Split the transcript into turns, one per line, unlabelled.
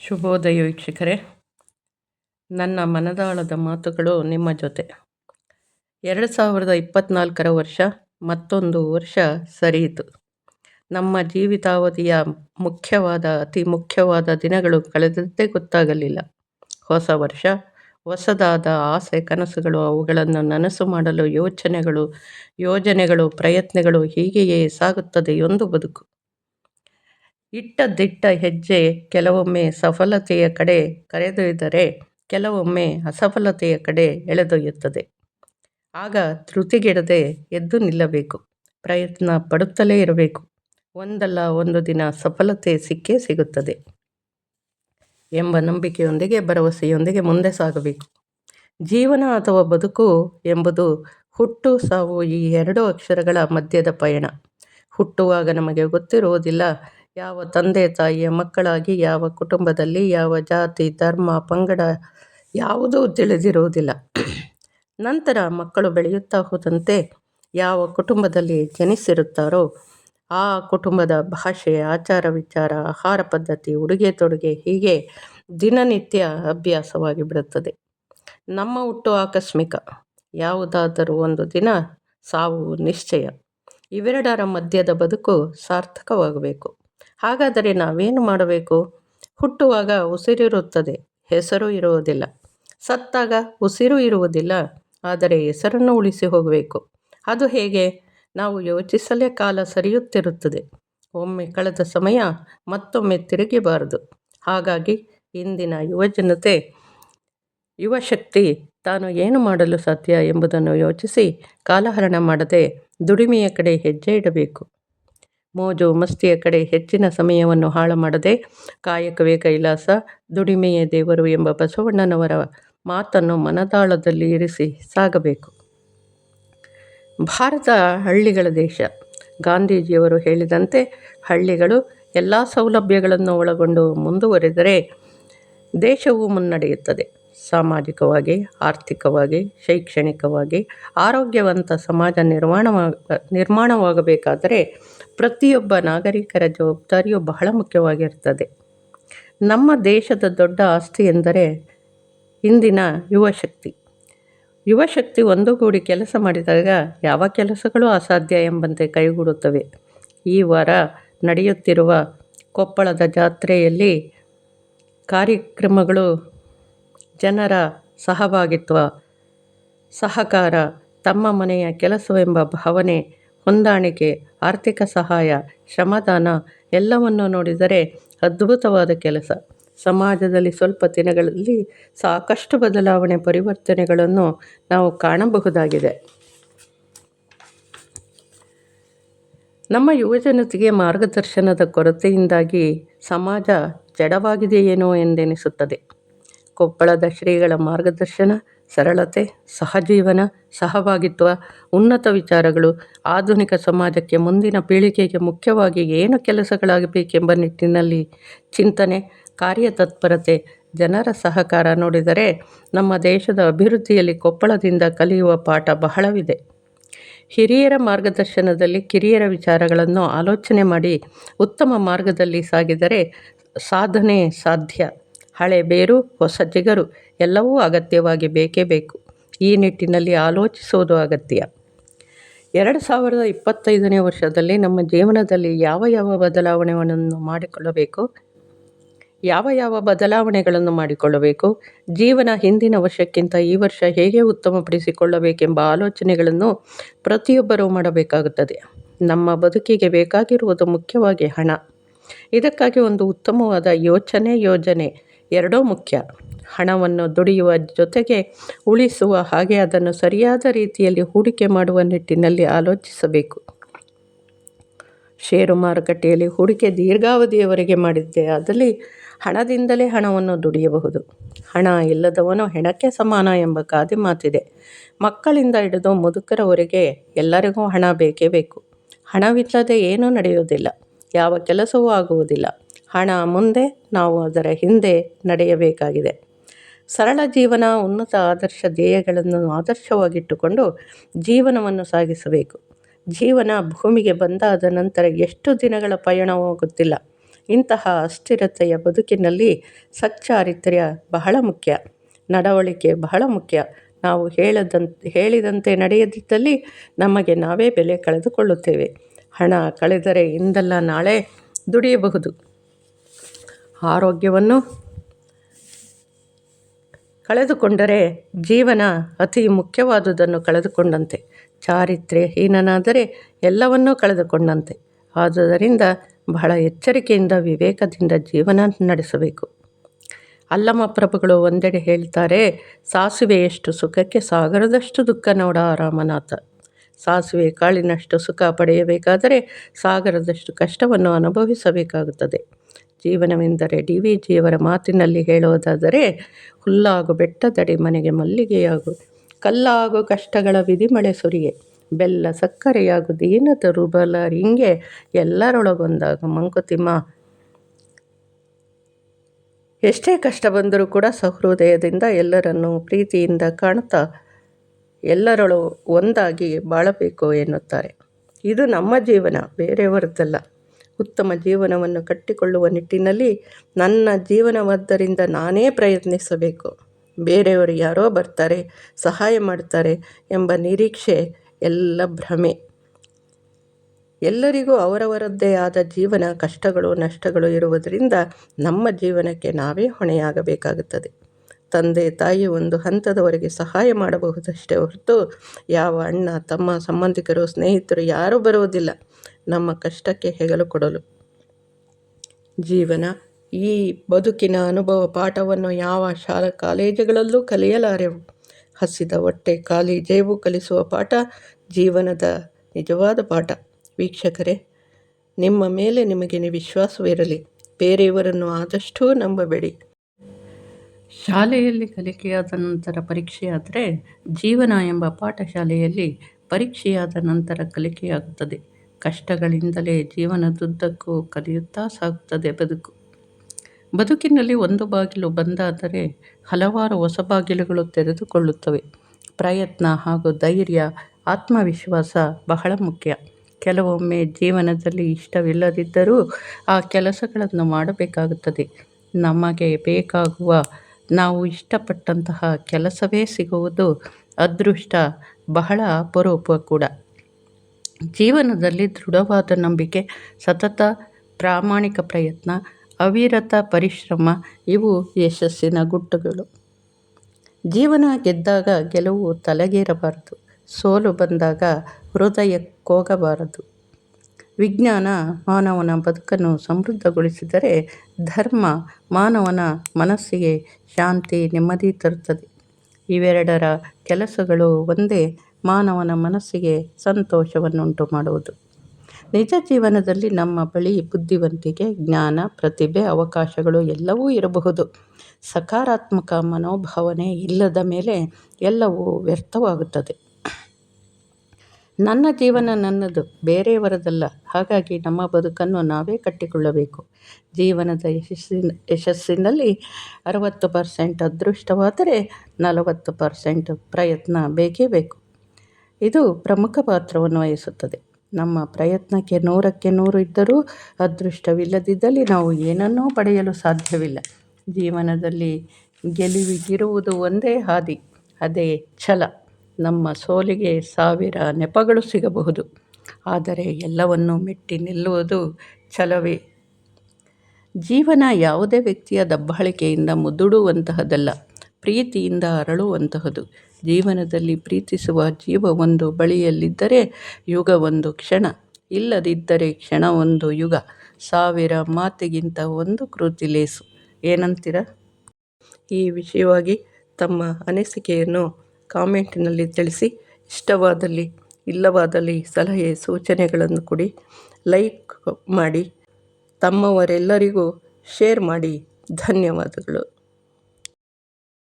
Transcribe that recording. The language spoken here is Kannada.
ಶುಭೋದಯ ವೀಕ್ಷಕರೇ ನನ್ನ ಮನದಾಳದ ಮಾತುಗಳು ನಿಮ್ಮ ಜೊತೆ. ಎರಡು ಸಾವಿರದ ಇಪ್ಪತ್ತ್ನಾಲ್ಕರ ವರ್ಷ ಮತ್ತೊಂದು ವರ್ಷ ಸರಿಯಿತು. ನಮ್ಮ ಜೀವಿತಾವಧಿಯ ಮುಖ್ಯವಾದ, ಅತಿ ಮುಖ್ಯವಾದ ದಿನಗಳು ಕಳೆದದ್ದೇ ಗೊತ್ತಾಗಲಿಲ್ಲ. ಹೊಸ ವರ್ಷ, ಹೊಸದಾದ ಆಸೆ, ಕನಸುಗಳು, ಅವುಗಳನ್ನು ನನಸು ಮಾಡಲು ಯೋಚನೆಗಳು, ಯೋಜನೆಗಳು, ಪ್ರಯತ್ನಗಳು ಹೀಗೆಯೇ ಸಾಗುತ್ತದೆ ಒಂದು ಬದುಕು. ಇಟ್ಟ ದಿಟ್ಟ ಹೆಜ್ಜೆ ಕೆಲವೊಮ್ಮೆ ಸಫಲತೆಯ ಕಡೆ ಕರೆದೊಯ್ದರೆ ಕೆಲವೊಮ್ಮೆ ಅಸಫಲತೆಯ ಕಡೆ ಎಳೆದೊಯ್ಯುತ್ತದೆ. ಆಗ ತೃತಿಗೆಡದೆ ಎದ್ದು ನಿಲ್ಲಬೇಕು. ಪ್ರಯತ್ನ ಪಡುತ್ತಲೇ ಇರಬೇಕು. ಒಂದಲ್ಲ ಒಂದು ದಿನ ಸಫಲತೆ ಸಿಕ್ಕೇ ಸಿಗುತ್ತದೆ ಎಂಬ ನಂಬಿಕೆಯೊಂದಿಗೆ, ಭರವಸೆಯೊಂದಿಗೆ ಮುಂದೆ ಸಾಗಬೇಕು. ಜೀವನ ಅಥವಾ ಬದುಕು ಎಂಬುದು ಹುಟ್ಟು ಸಾವು ಈ ಎರಡು ಅಕ್ಷರಗಳ ಮಧ್ಯದ ಪಯಣ. ಹುಟ್ಟುವಾಗ ನಮಗೆ ಗೊತ್ತಿರುವುದಿಲ್ಲ ಯಾವ ತಂದೆ ತಾಯಿಯ ಮಕ್ಕಳಾಗಿ, ಯಾವ ಕುಟುಂಬದಲ್ಲಿ, ಯಾವ ಜಾತಿ, ಧರ್ಮ, ಪಂಗಡ ಯಾವುದೂ ತಿಳಿದಿರುವುದಿಲ್ಲ. ನಂತರ ಮಕ್ಕಳು ಬೆಳೆಯುತ್ತಾ ಹೋದಂತೆ ಯಾವ ಕುಟುಂಬದಲ್ಲಿ ಜನಿಸಿರುತ್ತಾರೋ, ಆ ಕುಟುಂಬದ ಭಾಷೆ, ಆಚಾರ ವಿಚಾರ, ಆಹಾರ ಪದ್ಧತಿ, ಉಡುಗೆ ತೊಡುಗೆ ಹೀಗೆ ದಿನನಿತ್ಯ ಅಭ್ಯಾಸವಾಗಿ ಬಿಡುತ್ತದೆ. ನಮ್ಮ ಹುಟ್ಟು ಆಕಸ್ಮಿಕ. ಯಾವುದಾದರೂ ಒಂದು ದಿನ ಸಾವು ನಿಶ್ಚಯ. ಇವೆರಡರ ಮಧ್ಯದ ಬದುಕು ಸಾರ್ಥಕವಾಗಬೇಕು. ಹಾಗಾದರೆ ನಾವೇನು ಮಾಡಬೇಕು? ಹುಟ್ಟುವಾಗ ಉಸಿರಿರುತ್ತದೆ ಹೆಸರು ಇರುವುದಿಲ್ಲ. ಸತ್ತಾಗ ಉಸಿರು ಇರುವುದಿಲ್ಲ, ಆದರೆ ಹೆಸರನ್ನು ಉಳಿಸಿ ಹೋಗಬೇಕು. ಅದು ಹೇಗೆ? ನಾವು ಯೋಚಿಸಲೇ ಕಾಲ ಸರಿಯುತ್ತಿರುತ್ತದೆ. ಒಮ್ಮೆ ಕಳೆದ ಸಮಯ ಮತ್ತೊಮ್ಮೆ ತಿರುಗಿಬಾರದು. ಹಾಗಾಗಿ ಇಂದಿನ ಯುವಜನತೆ, ಯುವಶಕ್ತಿ ತಾನು ಏನು ಮಾಡಲು ಸಾಧ್ಯ ಎಂಬುದನ್ನು ಯೋಚಿಸಿ ಕಾಲಹರಣ ಮಾಡದೆ ದುಡಿಮೆಯ ಕಡೆ ಹೆಜ್ಜೆ ಇಡಬೇಕು. ಮೋಜು ಮಸ್ತಿಯ ಕಡೆ ಹೆಚ್ಚಿನ ಸಮಯವನ್ನು ಹಾಳು ಮಾಡದೆ ಕಾಯಕವೇ ಕೈಲಾಸ ದುಡಿಮೆಯೇ ದೇವರು ಎಂಬ ಬಸವಣ್ಣನವರ ಮಾತನ್ನು ಮನದಾಳದಲ್ಲಿ ಇರಿಸಿ ಸಾಗಬೇಕು. ಭಾರತ ಹಳ್ಳಿಗಳ ದೇಶ. ಗಾಂಧೀಜಿಯವರು ಹೇಳಿದಂತೆ ಹಳ್ಳಿಗಳು ಎಲ್ಲ ಸೌಲಭ್ಯಗಳನ್ನು ಒಳಗೊಂಡು ಮುಂದುವರೆದರೆ ದೇಶವು ಮುನ್ನಡೆಯುತ್ತದೆ. ಸಾಮಾಜಿಕವಾಗಿ, ಆರ್ಥಿಕವಾಗಿ, ಶೈಕ್ಷಣಿಕವಾಗಿ, ಆರೋಗ್ಯವಂತ ಸಮಾಜ ನಿರ್ಮಾಣವಾಗ ನಿರ್ಮಾಣವಾಗಬೇಕಾದರೆ ಪ್ರತಿಯೊಬ್ಬ ನಾಗರಿಕರ ಜವಾಬ್ದಾರಿಯು ಬಹಳ ಮುಖ್ಯವಾಗಿರ್ತದೆ. ನಮ್ಮ ದೇಶದ ದೊಡ್ಡ ಆಸ್ತಿ ಎಂದರೆ ಇಂದಿನ ಯುವಶಕ್ತಿ. ಯುವಶಕ್ತಿ ಒಂದುಗೂಡಿ ಕೆಲಸ ಮಾಡಿದಾಗ ಯಾವ ಕೆಲಸಗಳು ಅಸಾಧ್ಯ ಎಂಬಂತೆ ಕೈಗೂಡುತ್ತವೆ. ಈ ವಾರ ನಡೆಯುತ್ತಿರುವ ಕೊಪ್ಪಳದ ಜಾತ್ರೆಯಲ್ಲಿ ಕಾರ್ಯಕ್ರಮಗಳು ಜನರ ಸಹಭಾಗಿತ್ವ, ಸಹಕಾರ, ತಮ್ಮ ಮನೆಯ ಕೆಲಸವೆಂಬ ಭಾವನೆ, ಹೊಂದಾಣಿಕೆ, ಆರ್ಥಿಕ ಸಹಾಯ, ಶ್ರಮದಾನ ಎಲ್ಲವನ್ನು ನೋಡಿದರೆ ಅದ್ಭುತವಾದ ಕೆಲಸ. ಸಮಾಜದಲ್ಲಿ ಸ್ವಲ್ಪ ದಿನಗಳಲ್ಲಿ ಸಾಕಷ್ಟು ಬದಲಾವಣೆ ಪರಿವರ್ತನೆಗಳನ್ನು ನಾವು ಕಾಣಬಹುದಾಗಿದೆ. ನಮ್ಮ ಯುವಜನತೆಗೆ ಮಾರ್ಗದರ್ಶನದ ಕೊರತೆಯಿಂದಾಗಿ ಸಮಾಜ ಜಡವಾಗಿದೆಯೇನೋ ಎಂದೆನಿಸುತ್ತದೆ. ಕೊಪ್ಪಳದ ಶ್ರೀಗಳ ಮಾರ್ಗದರ್ಶನ, ಸರಳತೆ, ಸಹಜೀವನ, ಸಹಭಾಗಿತ್ವ, ಉನ್ನತ ವಿಚಾರಗಳು, ಆಧುನಿಕ ಸಮಾಜಕ್ಕೆ ಮುಂದಿನ ಪೀಳಿಗೆಗೆ ಮುಖ್ಯವಾಗಿ ಏನು ಕೆಲಸಗಳಾಗಬೇಕೆಂಬ ನಿಟ್ಟಿನಲ್ಲಿ ಚಿಂತನೆ, ಕಾರ್ಯತತ್ಪರತೆ, ಜನರ ಸಹಕಾರ ನೋಡಿದರೆ ನಮ್ಮ ದೇಶದ ಅಭಿವೃದ್ಧಿಯಲ್ಲಿ ಕೊಪ್ಪಳದಿಂದ ಕಲಿಯುವ ಪಾಠ ಬಹಳವಿದೆ. ಹಿರಿಯರ ಮಾರ್ಗದರ್ಶನದಲ್ಲಿ ಕಿರಿಯರ ವಿಚಾರಗಳನ್ನು ಆಲೋಚನೆ ಮಾಡಿ ಉತ್ತಮ ಮಾರ್ಗದಲ್ಲಿ ಸಾಗಿದರೆ ಸಾಧನೆ ಸಾಧ್ಯ. ಹಳೆ ಬೇರು, ಹೊಸ ಜಿಗರು ಎಲ್ಲವೂ ಅಗತ್ಯವಾಗಿ ಬೇಕೇ ಬೇಕು. ಈ ನಿಟ್ಟಿನಲ್ಲಿ ಆಲೋಚಿಸುವುದು ಅಗತ್ಯ. ಎರಡು ಸಾವಿರದ ಇಪ್ಪತ್ತೈದನೇ ವರ್ಷದಲ್ಲಿ ನಮ್ಮ ಜೀವನದಲ್ಲಿ ಯಾವ ಯಾವ ಬದಲಾವಣೆಗಳನ್ನು ಮಾಡಿಕೊಳ್ಳಬೇಕು? ಯಾವ ಯಾವ ಬದಲಾವಣೆಗಳನ್ನು ಮಾಡಿಕೊಳ್ಳಬೇಕು? ಜೀವನ ಹಿಂದಿನ ವರ್ಷಕ್ಕಿಂತ ಈ ವರ್ಷ ಹೇಗೆ ಉತ್ತಮಪಡಿಸಿಕೊಳ್ಳಬೇಕೆಂಬ ಆಲೋಚನೆಗಳನ್ನು ಪ್ರತಿಯೊಬ್ಬರೂ ಮಾಡಬೇಕಾಗುತ್ತದೆ. ನಮ್ಮ ಬದುಕಿಗೆ ಬೇಕಾಗಿರುವುದು ಮುಖ್ಯವಾಗಿ ಹಣ. ಇದಕ್ಕಾಗಿ ಒಂದು ಉತ್ತಮವಾದ ಯೋಚನೆ ಯೋಜನೆ ಎರಡೂ ಮುಖ್ಯ. ಹಣವನ್ನು ದುಡಿಯುವ ಜೊತೆಗೆ ಉಳಿಸುವ ಹಾಗೆ ಅದನ್ನು ಸರಿಯಾದ ರೀತಿಯಲ್ಲಿ ಹೂಡಿಕೆ ಮಾಡುವ ನಿಟ್ಟಿನಲ್ಲಿ ಆಲೋಚಿಸಬೇಕು. ಷೇರು ಮಾರುಕಟ್ಟೆಯಲ್ಲಿ ಹೂಡಿಕೆ ದೀರ್ಘಾವಧಿಯವರೆಗೆ ಮಾಡಿದ್ದೆ ಅದರಲ್ಲಿ ಹಣದಿಂದಲೇ ಹಣವನ್ನು ದುಡಿಯಬಹುದು. ಹಣ ಇಲ್ಲದವನು ಹೆಣಕ್ಕೆ ಸಮಾನ ಎಂಬ ಗಾದೆ ಮಾತಿದೆ. ಮಕ್ಕಳಿಂದ ಹಿಡಿದು ಮುದುಕರವರೆಗೆ ಎಲ್ಲರಿಗೂ ಹಣ ಬೇಕೇ ಬೇಕು. ಹಣವಿಲ್ಲದೆ ಏನೂ ನಡೆಯುವುದಿಲ್ಲ. ಯಾವ ಕೆಲಸವೂ ಆಗುವುದಿಲ್ಲ. ಹಣ ಮುಂದೆ ನಾವು ಅದರ ಹಿಂದೆ ನಡೆಯಬೇಕಾಗಿದೆ. ಸರಳ ಜೀವನ ಉನ್ನತ ಆದರ್ಶ ಧ್ಯೇಯಗಳನ್ನು ಆದರ್ಶವಾಗಿಟ್ಟುಕೊಂಡು ಜೀವನವನ್ನು ಸಾಗಿಸಬೇಕು. ಜೀವನ ಭೂಮಿಗೆ ಬಂದಾದ ನಂತರ ಎಷ್ಟು ದಿನಗಳ ಪಯಣವೋ ಗೊತ್ತಿಲ್ಲ ಇಂತಹ ಅಸ್ಥಿರತೆಯ ಬದುಕಿನಲ್ಲಿ ಸಚ್ಚಾರಿತ್ರ್ಯ ಬಹಳ ಮುಖ್ಯ. ನಡವಳಿಕೆ ಬಹಳ ಮುಖ್ಯ. ನಾವು ಹೇಳದಂತೆ, ಹೇಳಿದಂತೆ ನಡೆಯದಿದ್ದಲ್ಲಿ ನಮಗೆ ನಾವೇ ಬೆಲೆ ಕಳೆದುಕೊಳ್ಳುತ್ತೇವೆ. ಹಣ ಕಳೆದರೆ ಇಂದಲ್ಲ ನಾಳೆ ದುಡಿಯಬಹುದು. ಆರೋಗ್ಯವನ್ನು ಕಳೆದುಕೊಂಡರೆ ಜೀವನ ಅತಿ ಮುಖ್ಯವಾದುದನ್ನು ಕಳೆದುಕೊಂಡಂತೆ. ಚಾರಿತ್ರ್ಯಹೀನನಾದರೆ ಎಲ್ಲವನ್ನೂ ಕಳೆದುಕೊಂಡಂತೆ. ಆದುದರಿಂದ ಬಹಳ ಎಚ್ಚರಿಕೆಯಿಂದ ವಿವೇಕದಿಂದ ಜೀವನ ನಡೆಸಬೇಕು. ಅಲ್ಲಮ ಪ್ರಭುಗಳು ಒಂದೆಡೆ ಹೇಳ್ತಾರೆ ಸಾಸಿವೆಯಷ್ಟು ಸುಖಕ್ಕೆ ಸಾಗರದಷ್ಟು ದುಃಖ ನೋಡ ರಾಮನಾಥ ಸಾಸಿವೆ ಕಾಳಿನಷ್ಟು ಸುಖ ಪಡೆಯಬೇಕಾದರೆ ಸಾಗರದಷ್ಟು ಕಷ್ಟವನ್ನು ಅನುಭವಿಸಬೇಕಾಗುತ್ತದೆ. ಜೀವನವೆಂದರೆ ಡಿ ವಿ ಜಿಯವರ ಮಾತಿನಲ್ಲಿ ಹೇಳೋದಾದರೆ ಹುಲ್ಲಾಗು ಬೆಟ್ಟದಡಿ ಮನೆಗೆ ಮಲ್ಲಿಗೆಯಾಗು, ಕಲ್ಲಾಗು ಕಷ್ಟಗಳ ವಿಧಿಮಳೆ ಸುರಿಯೆ, ಬೆಲ್ಲ ಸಕ್ಕರೆಯಾಗು ದೀನ ದುರ್ಬಲ ರಿಂಗೆ, ಎಲ್ಲರೊಳಗೊಂದಾಗ ಮಂಕುತಿಮ್ಮ. ಎಷ್ಟೇ ಕಷ್ಟ ಬಂದರೂ ಕೂಡ ಸಹೃದಯದಿಂದ ಎಲ್ಲರನ್ನು ಪ್ರೀತಿಯಿಂದ ಕಾಣ್ತಾ ಎಲ್ಲರೊಳು ಒಂದಾಗಿ ಬಾಳಬೇಕು ಎನ್ನುತ್ತಾರೆ. ಇದು ನಮ್ಮ ಜೀವನ, ಬೇರೆಯವರದ್ದಲ್ಲ. ಉತ್ತಮ ಜೀವನವನ್ನು ಕಟ್ಟಿಕೊಳ್ಳುವ ನಿಟ್ಟಿನಲ್ಲಿ ನನ್ನ ಜೀವನವಾದ್ದರಿಂದ ನಾನೇ ಪ್ರಯತ್ನಿಸಬೇಕು. ಬೇರೆಯವರು ಯಾರೋ ಬರ್ತಾರೆ, ಸಹಾಯ ಮಾಡ್ತಾರೆ ಎಂಬ ನಿರೀಕ್ಷೆ ಎಲ್ಲ ಭ್ರಮೆ. ಎಲ್ಲರಿಗೂ ಅವರವರದ್ದೇ ಆದ ಜೀವನ, ಕಷ್ಟಗಳು, ನಷ್ಟಗಳು ಇರುವುದರಿಂದ ನಮ್ಮ ಜೀವನಕ್ಕೆ ನಾವೇ ಹೊಣೆಯಾಗಬೇಕಾಗುತ್ತದೆ. ತಂದೆ, ತಾಯಿ ಒಂದು ಹಂತದವರೆಗೆ ಸಹಾಯ ಮಾಡಬಹುದಷ್ಟೇ ಹೊರತು ಯಾವ ಅಣ್ಣ, ತಮ್ಮ ಸಂಬಂಧಿಕರು, ಸ್ನೇಹಿತರು ಯಾರೂ ಬರುವುದಿಲ್ಲ. ನಮ್ಮ ಕಷ್ಟಕ್ಕೆ ಹೆಗಲು ಕೊಡಲು. ಜೀವನ, ಈ ಬದುಕಿನ ಅನುಭವ ಪಾಠವನ್ನು ಯಾವ ಶಾಲಾ ಕಾಲೇಜುಗಳಲ್ಲೂ ಕಲಿಯಲಾರೆವು. ಹಸಿದ ಹೊಟ್ಟೆ, ಖಾಲಿ ಜೇಬು ಕಲಿಸುವ ಪಾಠ ಜೀವನದ ನಿಜವಾದ ಪಾಠ. ವೀಕ್ಷಕರೇ, ನಿಮ್ಮ ಮೇಲೆ ನಿಮಗೆ ವಿಶ್ವಾಸವಿರಲಿ. ಬೇರೆಯವರನ್ನು ಆದಷ್ಟೂ ನಂಬಬೇಡಿ. ಶಾಲೆಯಲ್ಲಿ ಕಲಿಕೆಯಾದ ನಂತರ ಪರೀಕ್ಷೆಯಾದರೆ ಜೀವನ ಎಂಬ ಪಾಠಶಾಲೆಯಲ್ಲಿ ಪರೀಕ್ಷೆಯಾದ ನಂತರ ಕಲಿಕೆಯಾಗುತ್ತದೆ. ಕಷ್ಟಗಳಿಂದಲೇ ಜೀವನದುದ್ದಕ್ಕೂ ಕಲಿಯುತ್ತಾ ಸಾಗುತ್ತದೆ ಬದುಕು. ಬದುಕಿನಲ್ಲಿ ಒಂದು ಬಾಗಿಲು ಬಂದಾದರೆ ಹಲವಾರು ಹೊಸ ಬಾಗಿಲುಗಳು ತೆರೆದುಕೊಳ್ಳುತ್ತವೆ. ಪ್ರಯತ್ನ ಹಾಗೂ ಧೈರ್ಯ, ಆತ್ಮವಿಶ್ವಾಸ ಬಹಳ ಮುಖ್ಯ. ಕೆಲವೊಮ್ಮೆ ಜೀವನದಲ್ಲಿ ಇಷ್ಟವಿಲ್ಲದಿದ್ದರೂ ಆ ಕೆಲಸಗಳನ್ನು ಮಾಡಬೇಕಾಗುತ್ತದೆ. ನಮಗೆ ಬೇಕಾಗುವ ನಾವು ಇಷ್ಟಪಟ್ಟಂತಹ ಕೆಲಸವೇ ಸಿಗುವುದು ಅದೃಷ್ಟ, ಬಹಳ ಅಪರೂಪ ಕೂಡ. ಜೀವನದಲ್ಲಿ ದೃಢವಾದ ನಂಬಿಕೆ, ಸತತ ಪ್ರಾಮಾಣಿಕ ಪ್ರಯತ್ನ, ಅವಿರತ ಪರಿಶ್ರಮ, ಇವು ಯಶಸ್ಸಿನ ಗುಟ್ಟುಗಳು. ಜೀವನ ಗೆದ್ದಾಗ ಗೆಲುವು ತಲೆಗೇರಬಾರದು, ಸೋಲು ಬಂದಾಗ ಹೃದಯಕ್ಕೋಗಬಾರದು ವಿಜ್ಞಾನ ಮಾನವನ ಬದುಕನ್ನು ಸಮೃದ್ಧಗೊಳಿಸಿದರೆ ಧರ್ಮ ಮಾನವನ ಮನಸ್ಸಿಗೆ ಶಾಂತಿ ನೆಮ್ಮದಿ ತರುತ್ತದೆ. ಇವೆರಡರ ಕೆಲಸಗಳು ಒಂದೇ ಮಾನವನ ಮನಸ್ಸಿಗೆ ಸಂತೋಷವನ್ನುಂಟು ಮಾಡುವುದು. ನಿಜ ಜೀವನದಲ್ಲಿ ನಮ್ಮ ಬಳಿ ಬುದ್ಧಿವಂತಿಕೆ, ಜ್ಞಾನ, ಪ್ರತಿಭೆ, ಅವಕಾಶಗಳು ಎಲ್ಲವೂ ಇರಬಹುದು. ಸಕಾರಾತ್ಮಕ ಮನೋಭಾವನೆ ಇಲ್ಲದ ಮೇಲೆ ಎಲ್ಲವೂ ವ್ಯರ್ಥವಾಗುತ್ತದೆ. ನನ್ನ ಜೀವನ ನನ್ನದು, ಬೇರೆಯವರದಲ್ಲ. ಹಾಗಾಗಿ ನಮ್ಮ ಬದುಕನ್ನು ನಾವೇ ಕಟ್ಟಿಕೊಳ್ಳಬೇಕು. ಜೀವನದ ಯಶಸ್ಸಿನ, ಯಶಸ್ಸಿನಲ್ಲಿ ಅರವತ್ತು ಪರ್ಸೆಂಟ್ ಅದೃಷ್ಟವಾದರೆ ನಲವತ್ತು ಪರ್ಸೆಂಟ್ ಪ್ರಯತ್ನ ಬೇಕೇ ಬೇಕು. ಇದು ಪ್ರಮುಖ ಪಾತ್ರವನ್ನು ವಹಿಸುತ್ತದೆ. ನಮ್ಮ ಪ್ರಯತ್ನಕ್ಕೆ ನೂರಕ್ಕೆ ನೂರು ಇದ್ದರೂ ಅದೃಷ್ಟವಿಲ್ಲದಿದ್ದಲ್ಲಿ ನಾವು ಏನನ್ನೂ ಪಡೆಯಲು ಸಾಧ್ಯವಿಲ್ಲ. ಜೀವನದಲ್ಲಿ ಗೆಲುವಿಗಿರುವುದು ಒಂದೇ ಹಾದಿ, ಅದೇ ಛಲ. ನಮ್ಮ ಸೋಲಿಗೆ ಸಾವಿರ ನೆಪಗಳು ಸಿಗಬಹುದು. ಆದರೆ ಎಲ್ಲವನ್ನು ಮೆಟ್ಟಿ ನಿಲ್ಲುವುದು ಛಲವೇ? ಜೀವನ ಯಾವುದೇ ವ್ಯಕ್ತಿಯ ದಬ್ಬಾಳಿಕೆಯಿಂದ ಮುದುಡುವಂತಹದ್ದಲ್ಲ ಪ್ರೀತಿಯಿಂದ ಅರಳುವಂತಹದು. ಜೀವನದಲ್ಲಿ ಪ್ರೀತಿಸುವ ಜೀವ ಒಂದು ಬಳಿಯಲ್ಲಿದ್ದರೆ ಯುಗ ಒಂದು ಕ್ಷಣ, ಇಲ್ಲದಿದ್ದರೆ ಕ್ಷಣ ಒಂದು ಯುಗ. ಸಾವಿರ ಮಾತಿಗಿಂತ ಒಂದು ಕೃತಿ ಲೇಸು. ಏನಂತೀರ? ಈ ವಿಷಯವಾಗಿ ತಮ್ಮ ಅನಿಸಿಕೆಯನ್ನು ಕಾಮೆಂಟಿನಲ್ಲಿ ತಿಳಿಸಿ. ಇಷ್ಟವಾದಲ್ಲಿ, ಇಲ್ಲವಾದಲ್ಲಿ ಸಲಹೆ, ಸೂಚನೆಗಳನ್ನು ಕೊಡಿ. ಲೈಕ್ ಮಾಡಿ. ತಮ್ಮವರೆಲ್ಲರಿಗೂ ಶೇರ್ ಮಾಡಿ. ಧನ್ಯವಾದಗಳು.